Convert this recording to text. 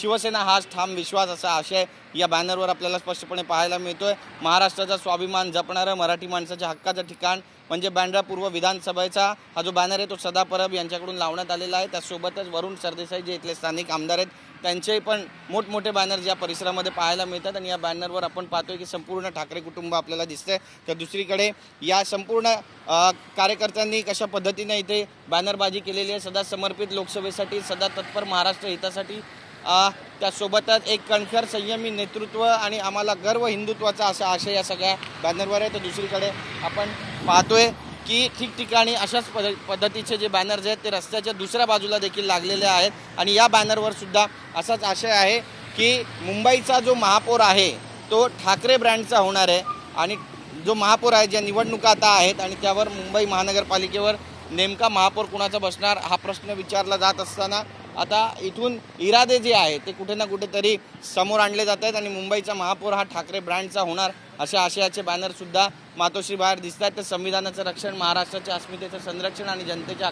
शिवसेना हाच ठाम विश्वास असा आशय या बॅनरवर आपल्याला स्पष्टपणे पाहायला मिळतोय. महाराष्ट्राचा स्वाभिमान जपणारं मराठी माणसाच्या हक्काचं ठिकाण म्हणजे बँड्रा पूर्व विधानसभेचा हा जो बॅनर आहे तो सदा परब यांच्याकडून लावण्यात आलेला आहे. त्यासोबतच वरुण सरदेसाई जे इथले स्थानिक आमदार आहेत त्यांचे पण मोठमोठे बॅनर या परिसरामध्ये पाहायला मिळतात आणि या बॅनरवर आपण पाहतोय की संपूर्ण ठाकरे कुटुंब आपल्याला दिसतंय. तर दुसरीकडे या संपूर्ण कार्यकर्त्यांनी कशा पद्धतीने इथे बॅनरबाजी केलेली आहे सदा समर्पित लोकसभेसाठी सदा तत्पर महाराष्ट्र हितासाठी त्यासोबतच एक कणखर संयमी नेतृत्व आणि आम्हाला गर्व हिंदुत्वाचा असा आशय या सगळ्या बॅनरवर आहे. तर दुसरीकडे आपण पाहतोय की ठिकठिकाणी अशाच पद पद्धतीचे जे बॅनर्स आहेत ते रस्त्याच्या दुसऱ्या बाजूला देखील लागलेले आहेत. आणि या बॅनरवर सुद्धा असाच आशय आहे की मुंबईचा जो महापौर आहे तो ठाकरे ब्रँडचा होणार आहे. आणि जो महापौर आहे ज्या निवडणुका आता आहेत आणि त्यावर मुंबई महानगरपालिकेवर नेमका महापौर कुणाचा बसणार हा प्रश्न विचारला जात असताना आता इथून इरादे जे आहे ते कुठे ना कुठेतरी समोर आणले जात आहेत आणि मुंबईचा महापौर हा ठाकरे ब्रँडचा होणार अशा आशयाचे बॅनरसुद्धा मातोश्री बाहेर दिसत आहेत. तर संविधानाचं रक्षण महाराष्ट्राच्या अस्मितेचं संरक्षण आणि जनतेच्या